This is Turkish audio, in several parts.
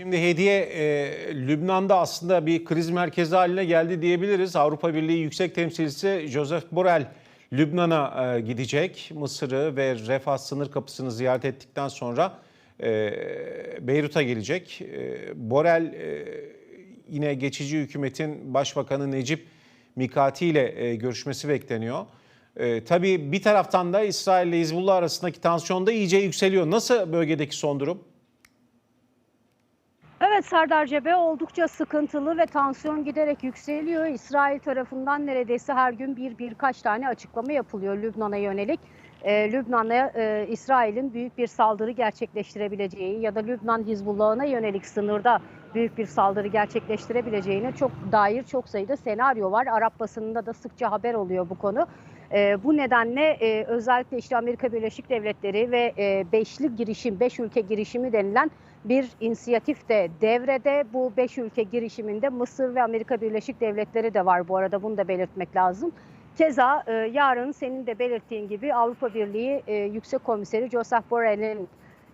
Şimdi hediye e, Lübnan'da aslında bir kriz merkezi haline geldi diyebiliriz. Avrupa Birliği Yüksek Temsilcisi Joseph Borrell Lübnan'a e, gidecek. Mısır'ı ve Refah sınır kapısını ziyaret ettikten sonra e, Beyrut'a gelecek. E, Borrell e, yine geçici hükümetin başbakanı Necip Mikati ile e, görüşmesi bekleniyor. E, tabii bir taraftan da İsrail ile Hizbullah arasındaki tansiyon da iyice yükseliyor. Nasıl bölgedeki son durum? Evet Serdar Cebe oldukça sıkıntılı ve tansiyon giderek yükseliyor. İsrail tarafından neredeyse her gün bir birkaç tane açıklama yapılıyor Lübnan'a yönelik. Ee, Lübnan'a e, İsrail'in büyük bir saldırı gerçekleştirebileceği ya da Lübnan Hizbullah'ına yönelik sınırda büyük bir saldırı gerçekleştirebileceğine çok dair çok sayıda senaryo var. Arap basınında da sıkça haber oluyor bu konu. E, bu nedenle e, özellikle işte Amerika Birleşik Devletleri ve e, beşli girişim, beş ülke girişimi denilen bir inisiyatif de devrede. Bu beş ülke girişiminde Mısır ve Amerika Birleşik Devletleri de var bu arada bunu da belirtmek lazım. Keza e, yarın senin de belirttiğin gibi Avrupa Birliği e, Yüksek Komiseri Joseph Borrell'in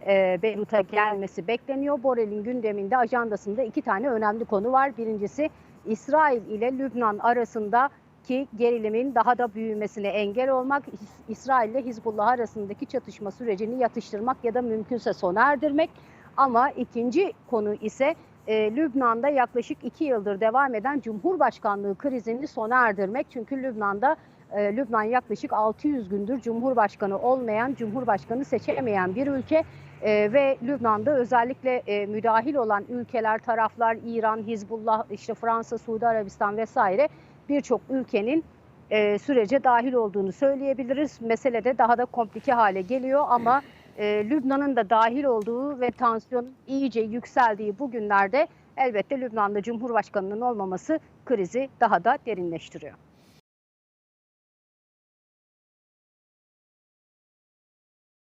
e, Beyrut'a gelmesi bekleniyor. Borrell'in gündeminde ajandasında iki tane önemli konu var. Birincisi İsrail ile Lübnan arasında ki gerilimin daha da büyümesine engel olmak, İsrail ile Hizbullah arasındaki çatışma sürecini yatıştırmak ya da mümkünse sona erdirmek. Ama ikinci konu ise e, Lübnan'da yaklaşık iki yıldır devam eden Cumhurbaşkanlığı krizini sona erdirmek. Çünkü Lübnan'da e, Lübnan yaklaşık 600 gündür Cumhurbaşkanı olmayan, Cumhurbaşkanı seçemeyen bir ülke. E, ve Lübnan'da özellikle e, müdahil olan ülkeler, taraflar İran, Hizbullah, işte Fransa, Suudi Arabistan vesaire birçok ülkenin e, sürece dahil olduğunu söyleyebiliriz. Mesele de daha da komplike hale geliyor ama e, Lübnan'ın da dahil olduğu ve tansiyon iyice yükseldiği bu günlerde elbette Lübnan'da Cumhurbaşkanı'nın olmaması krizi daha da derinleştiriyor.